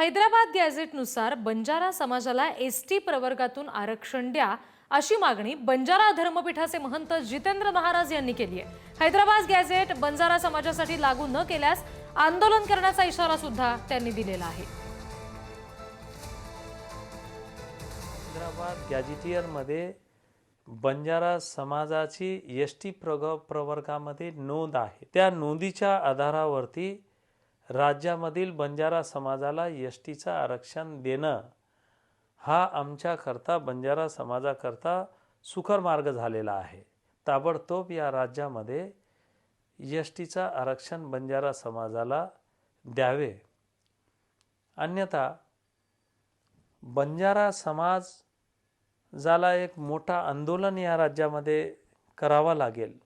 हैदराबाद गॅझेटनुसार बंजारा समाजाला S T प्रवर्गातून आरक्षण द्या अशी मागणी बंजारा धर्मपीठाचे महंत जितेंद्र महाराज यांनी केली आहे. हैदराबाद गॅझेट बंजारा समाजासाठी लागू न केल्यास आंदोलन करण्याचा इशारा सुद्धा त्यांनी दिलेला आहे. हैदराबाद गॅजिटियरमध्ये बंजारा समाजाची एस टी प्रग प्रवर्गामध्ये नोंद आहे. त्या नोंदीच्या आधारावरती राज्यामधील बंजारा समाजाला एस टीचं आरक्षण देणं हा आमच्याकरता बंजारा समाजाकरता सुकर मार्ग झालेला आहे. ताबडतोब या राज्यामध्ये एस टीचं आरक्षण बंजारा समाजाला द्यावे. अन्यथा बंजारा समाज झाला एक मोठा आंदोलन या राज्यामध्ये करावा लागेल.